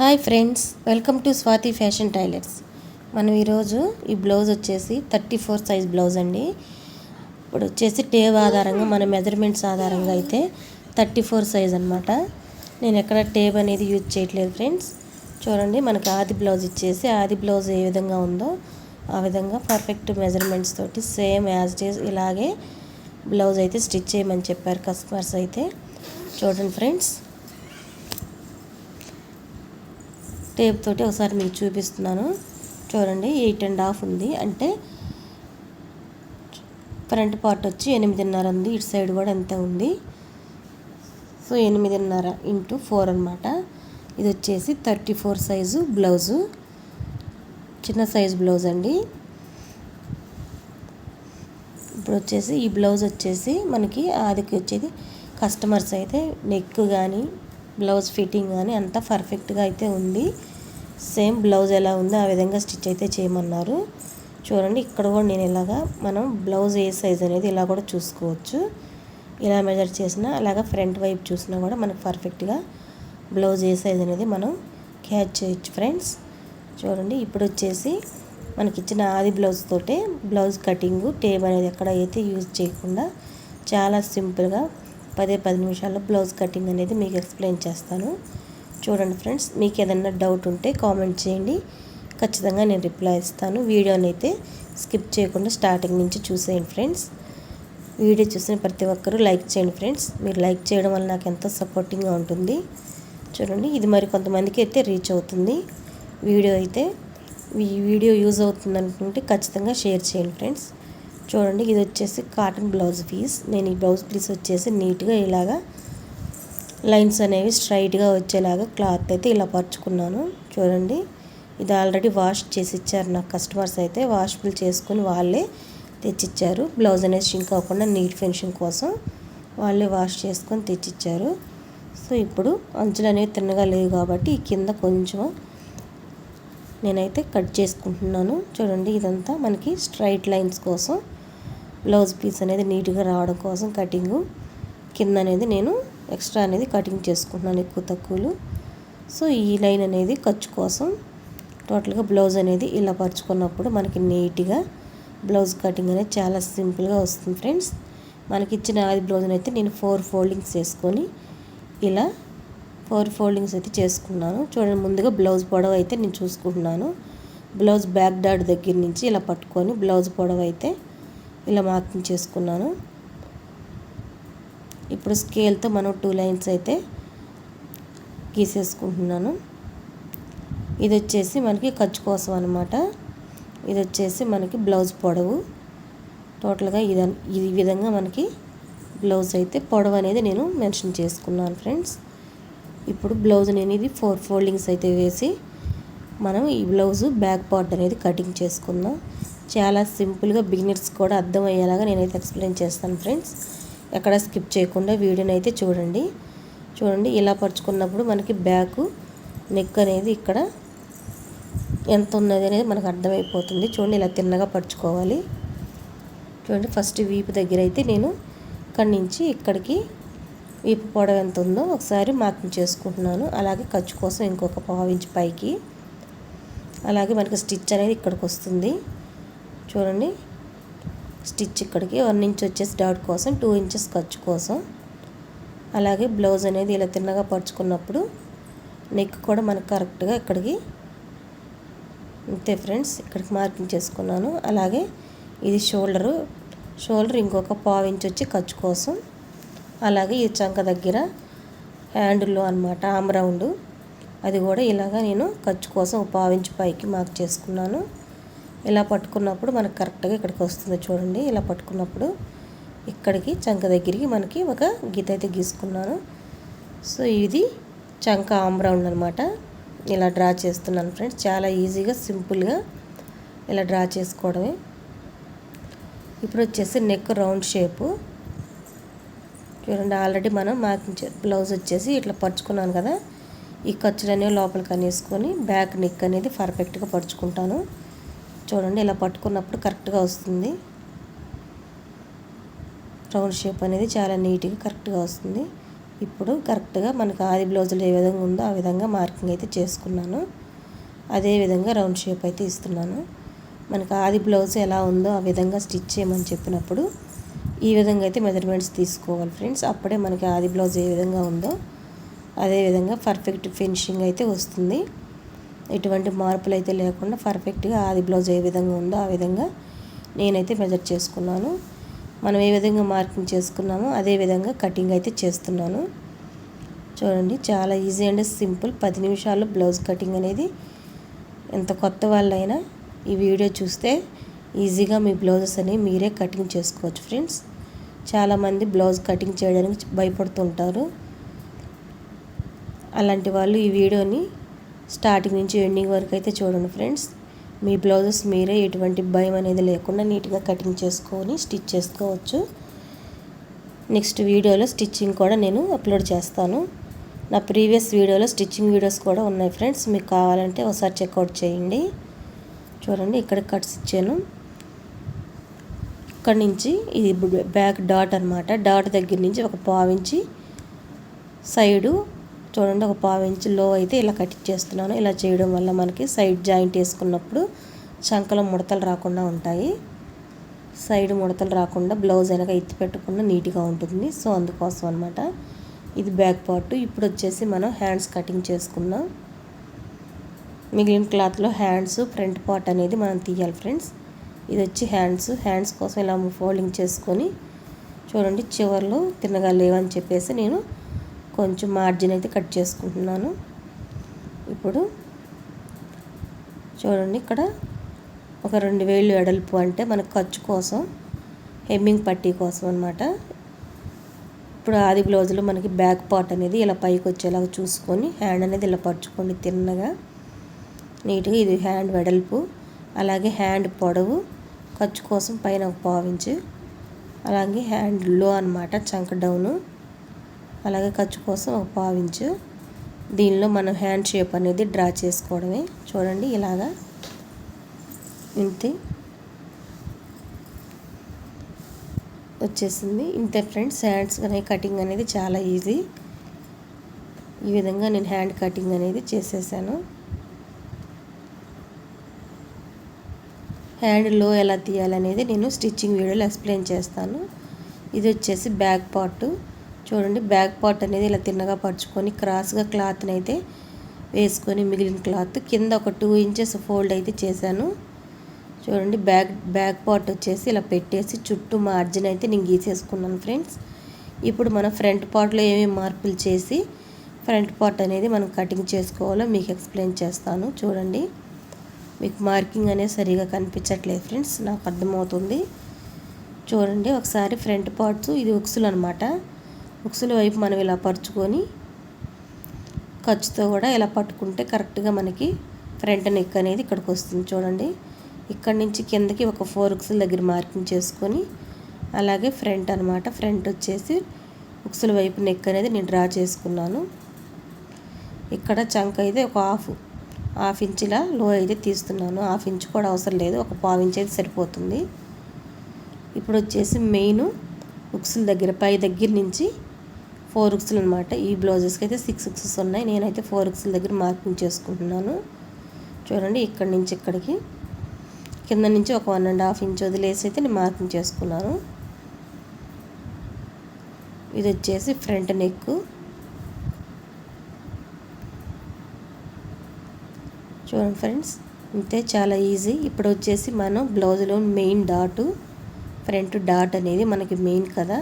Hi friends welcome to Swathi fashion tailors. మనం ఈరోజు ఈ బ్లౌజ్ వచ్చేసి థర్టీ ఫోర్ సైజ్ బ్లౌజ్ అండి. ఇప్పుడు వచ్చేసి టేవ్ ఆధారంగా మన మెజర్మెంట్స్ ఆధారంగా అయితే థర్టీ ఫోర్ సైజ్ అనమాట నేను ఎక్కడ టేబ్ అనేది యూజ్ చేయట్లేదు ఫ్రెండ్స్. చూడండి మనకి ఆది బ్లౌజ్ ఇచ్చేసి ఆది బ్లౌజ్ ఏ విధంగా ఉందో ఆ విధంగా పర్ఫెక్ట్ మెజర్మెంట్స్ తోటి సేమ్ యాజ్ ఇట్ ఈస్ ఇలాగే బ్లౌజ్ అయితే స్టిచ్ చేయమని చెప్పారు కస్టమర్స్ అయితే. చూడండి ఫ్రెండ్స్ టేప్ తోటి ఒకసారి మీకు చూపిస్తున్నాను. చూడండి ఎయిట్ అండ్ హాఫ్ ఉంది. అంటే ఫ్రంట్ పార్ట్ వచ్చి ఎనిమిదిన్నర ఉంది. ఇటు సైడ్ కూడా ఎంత ఉంది? సో ఎనిమిదిన్నర ఇంటూ ఫోర్ అనమాట ఇది వచ్చేసి థర్టీ ఫోర్ సైజు బ్లౌజు. చిన్న సైజు బ్లౌజ్ అండి. ఇప్పుడు వచ్చేసి ఈ బ్లౌజ్ వచ్చేసి మనకి ఆదికి వచ్చేది కస్టమర్స్ అయితే నెక్ కానీ బ్లౌజ్ ఫిట్టింగ్ కానీ అంతా పర్ఫెక్ట్గా అయితే ఉంది. సేమ్ బ్లౌజ్ ఎలా ఉందో ఆ విధంగా స్టిచ్ అయితే చేయమన్నారు. చూడండి ఇక్కడ కూడా నేను ఇలాగా మనం బ్లౌజ్ ఏ సైజ్ అనేది ఇలా కూడా చూసుకోవచ్చు. ఇలా మెజర్ చేసినా అలాగా ఫ్రంట్ వైపు చూసినా కూడా మనకు పర్ఫెక్ట్గా బ్లౌజ్ ఏ సైజ్ అనేది మనం క్యాచ్ చేయొచ్చు ఫ్రెండ్స్. చూడండి ఇప్పుడు వచ్చేసి మనకి ఇచ్చిన ఆది బ్లౌజ్ తోటే బ్లౌజ్ కటింగు టేప్ అనేది ఎక్కడ అయితే యూజ్ చేయకుండా చాలా సింపుల్గా పదే పది నిమిషాల్లో బ్లౌజ్ కటింగ్ అనేది మీకు ఎక్స్ప్లెయిన్ చేస్తాను. చూడండి ఫ్రెండ్స్ మీకు ఏదైనా డౌట్ ఉంటే కామెంట్ చేయండి. ఖచ్చితంగా నేను రిప్లై ఇస్తాను. వీడియోని అయితే స్కిప్ చేయకుండా స్టార్టింగ్ నుంచి చూసేయండి ఫ్రెండ్స్. వీడియో చూసిన ప్రతి ఒక్కరూ లైక్ చేయండి ఫ్రెండ్స్. మీరు లైక్ చేయడం వల్ల నాకు ఎంతో సపోర్టింగ్గా ఉంటుంది. చూడండి ఇది మరి కొంతమందికి అయితే రీచ్ అవుతుంది. వీడియో అయితే ఈ వీడియో యూజ్ అవుతుంది అనుకుంటే ఖచ్చితంగా షేర్ చేయండి ఫ్రెండ్స్. చూడండి ఇది వచ్చేసి కాటన్ బ్లౌజ్ పీస్ నేను ఈ బ్లౌజ్ పీస్ వచ్చేసి నీట్గా ఇలాగా లైన్స్ అనేవి స్ట్రైట్గా వచ్చేలాగా క్లాత్ అయితే ఇలా పరుచుకున్నాను. చూడండి. ఇది ఆల్రెడీ వాష్ చేసి ఇచ్చారు నాకు కస్టమర్స్ అయితే. వాషబుల్ చేసుకుని వాళ్ళే తెచ్చిచ్చారు. బ్లౌజ్ అనేది షింక్ అవ్వకుండా నీట్ ఫినిషింగ్ కోసం వాళ్ళే వాష్ చేసుకొని తెచ్చిచ్చారు. సో ఇప్పుడు అంచులు అనేవి తిన్నగా లేవు కాబట్టి ఈ కింద కొంచెం నేనైతే కట్ చేసుకుంటున్నాను. చూడండి. ఇదంతా మనకి స్ట్రైట్ లైన్స్ కోసం బ్లౌజ్ పీస్ అనేది నీట్గా రావడం కోసం కటింగు కింద అనేది నేను ఎక్స్ట్రా అనేది కటింగ్ చేసుకుంటున్నాను ఎక్కువ తక్కువలు. సో ఈ లైన్ అనేది ఖర్చు కోసం టోటల్గా బ్లౌజ్ అనేది ఇలా పరుచుకున్నప్పుడు మనకి నీట్గా బ్లౌజ్ కటింగ్ అనేది చాలా సింపుల్గా వస్తుంది ఫ్రెండ్స్. మనకి ఇచ్చిన ఆది బ్లౌజ్ని అయితే నేను ఫోర్ ఫోల్డింగ్స్ చేసుకొని ఇలా ఫోర్ ఫోల్డింగ్స్ అయితే చేసుకున్నాను. చూడండి ముందుగా బ్లౌజ్ పొడవు అయితే నేను చూసుకుంటున్నాను. బ్లౌజ్ బ్యాక్ డాట్ దగ్గర నుంచి ఇలా పట్టుకొని బ్లౌజ్ పొడవు అయితే ఇలా మార్కింగ్ చేసుకున్నాను. ఇప్పుడు స్కేల్తో మనం టూ లైన్స్ అయితే గీసేసుకుంటున్నాను. ఇది వచ్చేసి మనకి ఖర్చు కోసం అనమాట ఇది వచ్చేసి మనకి బ్లౌజ్ పొడవు. టోటల్గా ఇది ఈ విధంగా మనకి బ్లౌజ్ అయితే పొడవు అనేది నేను మెన్షన్ చేసుకున్నాను ఫ్రెండ్స్. ఇప్పుడు బ్లౌజ్ నేను ఇది ఫోర్ ఫోల్డింగ్స్ అయితే వేసి మనం ఈ బ్లౌజ్ బ్యాక్ పార్ట్ అనేది కటింగ్ చేసుకుందాం. చాలా సింపుల్గా బిగినర్స్ కూడా అర్థమయ్యేలాగా నేనైతే ఎక్స్ప్లెయిన్ చేస్తాను ఫ్రెండ్స్. ఎక్కడ స్కిప్ చేయకుండా వీడియోని అయితే చూడండి. చూడండి ఇలా పరుచుకున్నప్పుడు మనకి బ్యాక్ నెక్ అనేది ఇక్కడ ఎంత ఉన్నది అనేది మనకు అర్థమైపోతుంది. చూడండి ఇలా తిన్నగా పరుచుకోవాలి. చూడండి ఫస్ట్ వీపు దగ్గర అయితే నేను ఇక్కడి నుంచి ఇక్కడికి వీపు పొడవు ఎంత ఉందో ఒకసారి మార్కింగ్ చేసుకుంటున్నాను. అలాగే ఖర్చు కోసం ఇంకొక పావు పైకి. అలాగే మనకి స్టిచ్ అనేది ఇక్కడికి వస్తుంది. చూడండి స్టిచ్ ఇక్కడికి. వన్ ఇంచ్ వచ్చేసి డాట్ కోసం టూ ఇంచెస్ ఖర్చు కోసం. అలాగే బ్లౌజ్ అనేది ఇలా తిన్నగా పరుచుకున్నప్పుడు నెక్ కూడా మనకు కరెక్ట్గా ఇక్కడికి అంతే ఫ్రెండ్స్ ఇక్కడికి మార్కింగ్ చేసుకున్నాను. అలాగే ఇది షోల్డరు. షోల్డర్ ఇంకొక పావు ఇంచ్ వచ్చి ఖర్చు కోసం. అలాగే ఈ చంక దగ్గర హ్యాండిల్లో అనమాట ఆమ్ రౌండ్. అది కూడా ఇలాగా నేను ఖర్చు కోసం ఒక పావు ఇంచ్ పైకి మార్క్ చేసుకున్నాను. ఇలా పట్టుకున్నప్పుడు మనకు కరెక్ట్గా ఇక్కడికి వస్తుంది చూడండి. ఇలా పట్టుకున్నప్పుడు ఇక్కడికి చంక దగ్గరికి మనకి ఒక గీత అయితే గీసుకున్నాను. సో ఇది చంక ఆమ్ రౌండ్ అనమాట ఇలా డ్రా చేస్తున్నాను ఫ్రెండ్స్. చాలా ఈజీగా సింపుల్గా ఇలా డ్రా చేసుకోవడమే. ఇప్పుడు వచ్చేసి నెక్ రౌండ్ షేపు. చూడండి ఆల్రెడీ మనం మార్కింగ్ బ్లౌజ్ వచ్చేసి ఇట్లా పరుచుకున్నాను కదా. ఈ ఖర్చులు అనేవి లోపలికి అనేసుకొని బ్యాక్ నెక్ అనేది పర్ఫెక్ట్గా పరుచుకుంటాను. చూడండి ఇలా పట్టుకున్నప్పుడు కరెక్ట్గా వస్తుంది. రౌండ్ షేప్ అనేది చాలా నీట్గా కరెక్ట్గా వస్తుంది. ఇప్పుడు కరెక్ట్గా మనకు ఆది బ్లౌజులు ఏ విధంగా ఉందో ఆ విధంగా మార్కింగ్ అయితే చేసుకున్నాను. అదే విధంగా రౌండ్ షేప్ అయితే ఇస్తున్నాను. మనకు ఆది బ్లౌజ్ ఎలా ఉందో ఆ విధంగా స్టిచ్ చేయమని చెప్పినప్పుడు ఈ విధంగా అయితే మెజర్మెంట్స్ తీసుకోవాలి ఫ్రెండ్స్. అప్పుడే మనకి ఆది బ్లౌజ్ ఏ విధంగా ఉందో అదే విధంగా పర్ఫెక్ట్ ఫినిషింగ్ అయితే వస్తుంది. ఎటువంటి మార్పులు అయితే లేకుండా పర్ఫెక్ట్గా ఆది బ్లౌజ్ ఏ విధంగా ఉందో ఆ విధంగా నేనైతే మెజర్ చేసుకున్నాను. మనం ఏ విధంగా మార్కింగ్ చేసుకున్నామో అదే విధంగా కటింగ్ అయితే చేస్తున్నాను. చూడండి చాలా ఈజీ అండ్ సింపుల్ పది నిమిషాల్లో బ్లౌజ్ కటింగ్ అనేది ఎంత కొత్త వాళ్ళైనా ఈ వీడియో చూస్తే ఈజీగా మీ బ్లౌజెస్ అనేవి మీరే కటింగ్ చేసుకోవచ్చు ఫ్రెండ్స్. చాలామంది బ్లౌజ్ కటింగ్ చేయడానికి భయపడుతుంటారు అలాంటి వాళ్ళు ఈ వీడియోని స్టార్టింగ్ నుంచి ఎండింగ్ వరకు అయితే చూడండి ఫ్రెండ్స్. మీ బ్లౌజెస్ మీరే ఎటువంటి భయం అనేది లేకుండా నీట్గా కటింగ్ చేసుకొని స్టిచ్ చేసుకోవచ్చు. నెక్స్ట్ వీడియోలో స్టిచ్చింగ్ కూడా నేను అప్లోడ్ చేస్తాను. నా ప్రీవియస్ వీడియోలో స్టిచ్చింగ్ వీడియోస్ కూడా ఉన్నాయి ఫ్రెండ్స్. మీకు కావాలంటే ఒకసారి చెక్అవుట్ చేయండి. చూడండి ఇక్కడ కట్స్ ఇచ్చాను. ఇక్కడ నుంచి ఇది బ్యాక్ డాట్ అనమాట డాట్ దగ్గర నుంచి ఒక పావించి సైడు చూడండి ఒక పావు ఇంచు లో అయితే ఇలా కట్ చేస్తున్నాను. ఇలా చేయడం వల్ల మనకి సైడ్ జాయింట్ వేసుకున్నప్పుడు చంకలో ముడతలు రాకుండా ఉంటాయి. సైడ్ ముడతలు రాకుండా బ్లౌజ్ వెనక ఎత్తి పెట్టకుండా నీట్గా ఉంటుంది. సో అందుకోసం అనమాట ఇది బ్యాక్ పార్ట్. ఇప్పుడు వచ్చేసి మనం హ్యాండ్స్ కటింగ్ చేసుకుందాం. మిగిలిన క్లాత్లో హ్యాండ్స్ ఫ్రంట్ పార్ట్ అనేది మనం తీయాలి ఫ్రెండ్స్. ఇది వచ్చి హ్యాండ్స్. హ్యాండ్స్ కోసం ఇలా ఫోల్డింగ్ చేసుకొని చూడండి చివర్లో తిన్నగా లేవని చెప్పేసి నేను కొంచెం మార్జిన్ అయితే కట్ చేసుకుంటున్నాను. ఇప్పుడు చూడండి ఇక్కడ ఒక రెండు వేలు ఎడల్పు అంటే మనకు ఖర్చు కోసం హెమ్మింగ్ పట్టీ కోసం అనమాట ఇప్పుడు ఆది బ్లౌజ్లో మనకి బ్యాక్ పార్ట్ అనేది ఇలా పైకి వచ్చేలాగా చూసుకొని హ్యాండ్ అనేది ఇలా పరుచుకోండి తిన్నగా నీట్గా ఇది హ్యాండ్ వెడల్పు అలాగే హ్యాండ్ పొడవు ఖర్చు కోసం పైన ఒక పావించు అలాగే హ్యాండ్లో అనమాట చంక డౌను అలాగే ఖర్చు కోసం ఒక పావించు దీనిలో మనం హ్యాండ్ షేప్ అనేది డ్రా చేసుకోవడమే. చూడండి ఇలాగా ఇంతే. వచ్చేసింది. ఇంతే ఫ్రెండ్స్ హ్యాండ్స్ అనే కటింగ్ అనేది చాలా ఈజీ. ఈ విధంగా నేను హ్యాండ్ కటింగ్ అనేది చేసేసాను. హ్యాండ్లో ఎలా తీయాలనేది నేను స్టిచ్చింగ్ వీడియోలో ఎక్స్ప్లెయిన్ చేస్తాను. ఇది వచ్చేసి బ్యాక్ పార్ట్. చూడండి బ్యాక్ పార్ట్ అనేది ఇలా తిన్నగా పరుచుకొని క్రాస్గా క్లాత్ని అయితే వేసుకొని మిగిలిన క్లాత్. కింద ఒక టూ ఇంచెస్ ఫోల్డ్ అయితే చేశాను. చూడండి బ్యాక్ బ్యాక్ పార్ట్ వచ్చేసి ఇలా పెట్టేసి చుట్టూ మార్జిన్ అయితే నేను గీసేసుకున్నాను ఫ్రెండ్స్. ఇప్పుడు మనం ఫ్రంట్ పార్ట్లో ఏమేమి మార్పులు చేసి ఫ్రంట్ పార్ట్ అనేది మనం కటింగ్ చేసుకోవాలో మీకు ఎక్స్ప్లెయిన్ చేస్తాను. చూడండి మీకు మార్కింగ్ అనేది సరిగా కనిపించట్లేదు ఫ్రెండ్స్ నాకు అర్థమవుతుంది. చూడండి ఒకసారి ఫ్రంట్ పార్ట్స్ ఇది ఉక్సులు అనమాట ఉక్సుల వైపు మనం ఇలా పరుచుకొని ఖర్చుతో కూడా ఇలా పట్టుకుంటే కరెక్ట్గా మనకి ఫ్రంట్ నెక్ అనేది ఇక్కడికి వస్తుంది చూడండి. ఇక్కడ నుంచి కిందకి ఒక ఫోర్ ఉక్సుల దగ్గర మార్కింగ్ చేసుకొని అలాగే ఫ్రంట్ అనమాట ఫ్రంట్ వచ్చేసి ఉక్సుల వైపు నెక్ అనేది నేను డ్రా చేసుకున్నాను. ఇక్కడ చంక అయితే ఒక హాఫ్ హాఫ్ ఇంచులా లో అయితే తీస్తున్నాను. హాఫ్ ఇంచ్ కూడా అవసరం లేదు. ఒక పావు ఇంచ్ అయితే సరిపోతుంది. ఇప్పుడు వచ్చేసి మెయిన్ ఉక్సుల దగ్గర పై దగ్గర నుంచి ఫోర్ ఉక్సులు అనమాట ఈ బ్లౌజెస్కి అయితే సిక్స్ ఉక్సెస్ ఉన్నాయి. నేనైతే ఫోర్ ఎక్స్ల దగ్గర మార్కింగ్ చేసుకుంటున్నాను. చూడండి ఇక్కడి నుంచి ఇక్కడికి. కింద నుంచి ఒక వన్ అండ్ హాఫ్ ఇంచ్ వదిలేసి అయితే నేను మార్కింగ్ చేసుకున్నాను. ఇది వచ్చేసి ఫ్రంట్ నెక్. చూడండి ఫ్రెండ్స్ ఇంతే చాలా ఈజీ. ఇప్పుడు వచ్చేసి మనం బ్లౌజ్లో మెయిన్ డాటు ఫ్రంట్ డాట్ అనేది మనకి మెయిన్ కదా.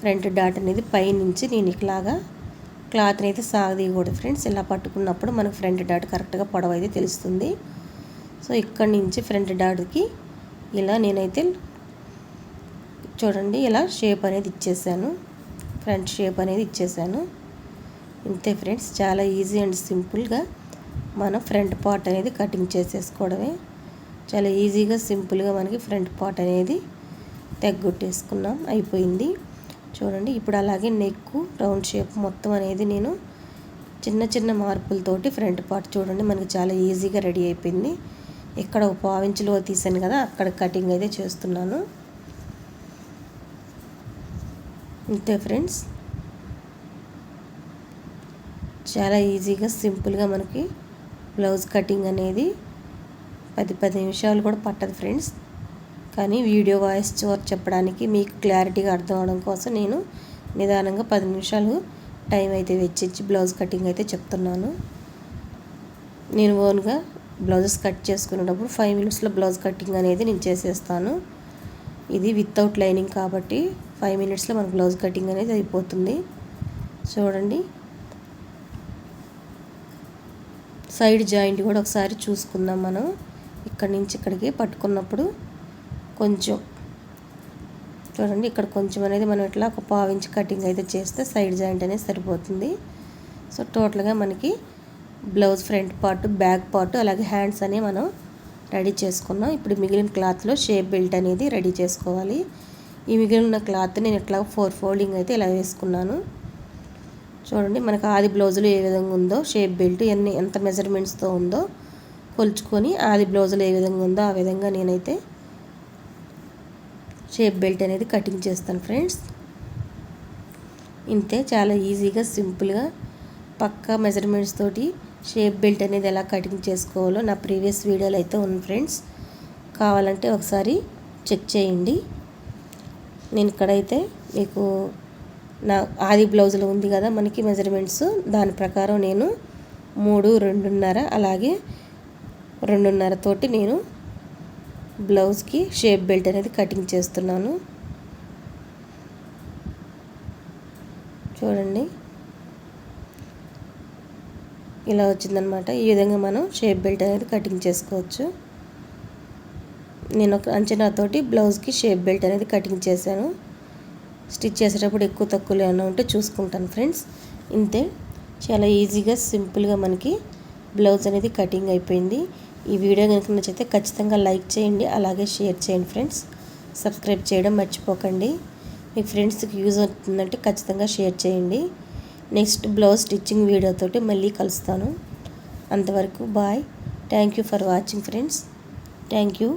ఫ్రంట్ డాట్ అనేది పైనుంచి నేను ఇట్లాగా క్లాత్ని అయితే సాగదీయకూడదు ఫ్రెండ్స్. ఇలా పట్టుకున్నప్పుడు మనకు ఫ్రంట్ డాట్ కరెక్ట్గా పొడవు అయితే తెలుస్తుంది. సో ఇక్కడి నుంచి ఫ్రంట్ డాట్కి ఇలా నేనైతే చూడండి ఇలా షేప్ అనేది ఇచ్చేసాను. ఫ్రంట్ షేప్ అనేది ఇచ్చేసాను. ఇంతే ఫ్రెండ్స్ చాలా ఈజీ అండ్ సింపుల్గా మనం ఫ్రంట్ పార్ట్ అనేది కటింగ్ చేసేసుకోవడమే. చాలా ఈజీగా సింపుల్గా మనకి ఫ్రంట్ పార్ట్ అనేది తెగ్గొట్టేసుకున్నాం. అయిపోయింది. చూడండి. ఇప్పుడు అలాగే నెక్ రౌండ్ షేప్ మొత్తం అనేది నేను చిన్న చిన్న మార్పులతోటి ఫ్రంట్ పార్ట్ చూడండి. మనకి చాలా ఈజీగా రెడీ అయిపోయింది. ఇక్కడ ఒక పావించులో తీసాను కదా అక్కడ కటింగ్ అయితే చేస్తున్నాను. ఇంతే ఫ్రెండ్స్ చాలా ఈజీగా సింపుల్గా మనకి బ్లౌజ్ కటింగ్ అనేది పది పది నిమిషాలు కూడా పట్టదు ఫ్రెండ్స్ కానీ వీడియో వాయిస్ చెప్పడానికి మీకు క్లారిటీగా అర్థం అవడం కోసం నేను నిదానంగా పది నిమిషాలు టైం అయితే వెచ్చించి బ్లౌజ్ కటింగ్ అయితే చెప్తున్నాను. నేను ఓన్గా బ్లౌజెస్ కట్ చేసుకునేటప్పుడు ఫైవ్ మినిట్స్లో బ్లౌజ్ కటింగ్ అనేది నేను చేసేస్తాను. ఇది వితౌట్ లైనింగ్ కాబట్టి ఫైవ్ మినిట్స్లో మన బ్లౌజ్ కటింగ్ అనేది అయిపోతుంది. చూడండి. సైడ్ జాయింట్ కూడా ఒకసారి చూసుకుందాం మనం. ఇక్కడి నుంచి ఇక్కడికి పట్టుకున్నప్పుడు కొంచెం. చూడండి ఇక్కడ కొంచెం అనేది మనం ఇట్లా ఒక పావు ఇంచ్ కటింగ్ అయితే చేస్తే సైడ్ జాయింట్ అనేది సరిపోతుంది. సో టోటల్గా మనకి blouse front part back part అలాగే హ్యాండ్స్ అనేవి మనం రెడీ చేసుకున్నాం. ఇప్పుడు మిగిలిన క్లాత్లో షేప్ బెల్ట్ అనేది రెడీ చేసుకోవాలి. ఈ మిగిలిన క్లాత్ నేను ఇట్లా ఫోర్ ఫోల్డింగ్ అయితే ఇలా వేసుకున్నాను. చూడండి మనకు ఆది బ్లౌజులు ఏ విధంగా ఉందో షేప్ బెల్ట్ ఎన్ని ఎంత మెజర్మెంట్స్తో ఉందో కొలుచుకొని ఆది బ్లౌజులు ఏ విధంగా ఉందో ఆ విధంగా నేనైతే షేప్ బెల్ట్ అనేది కటింగ్ చేస్తాను ఫ్రెండ్స్. ఇంతే చాలా ఈజీగా సింపుల్గా పక్కా మెజర్మెంట్స్ తోటి షేప్ బెల్ట్ అనేది ఎలా కటింగ్ చేసుకోవాలో నా ప్రీవియస్ వీడియోలో అయితే ఉంది ఫ్రెండ్స్. కావాలంటే ఒకసారి చెక్ చేయండి. నేను ఇక్కడైతే మీకు నా ఆది బ్లౌజులో ఉంది కదా మనకి మెజర్మెంట్స్. దాని ప్రకారం నేను మూడు రెండున్నర అలాగే రెండున్నర తోటి నేను బ్లౌజ్కి షేప్ బెల్ట్ అనేది కటింగ్ చేస్తున్నాను. చూడండి. ఇలా వచ్చిందనమాట ఈ విధంగా మనం షేప్ బెల్ట్ అనేది కటింగ్ చేసుకోవచ్చు. నేను ఒక అంచనాతోటి బ్లౌజ్కి షేప్ బెల్ట్ అనేది కటింగ్ చేశాను. స్టిచ్ చేసేటప్పుడు ఎక్కువ తక్కువలు ఏమైనా ఉంటే చూసుకుంటాను ఫ్రెండ్స్. ఇంతే. చాలా ఈజీగా సింపుల్గా మనకి బ్లౌజ్ అనేది కటింగ్ అయిపోయింది. ఈ వీడియో కనుక నచ్చితే ఖచ్చితంగా లైక్ చేయండి అలాగే షేర్ చేయండి ఫ్రెండ్స్. సబ్స్క్రైబ్ చేయడం మర్చిపోకండి. మీ ఫ్రెండ్స్కి యూజ్ అవుతుందంటే ఖచ్చితంగా షేర్ చేయండి. నెక్స్ట్ బ్లౌజ్ స్టిచ్చింగ్ వీడియోతోటి మళ్ళీ కలుస్తాను. అంతవరకు bye. Thank you for watching friends. Thank you.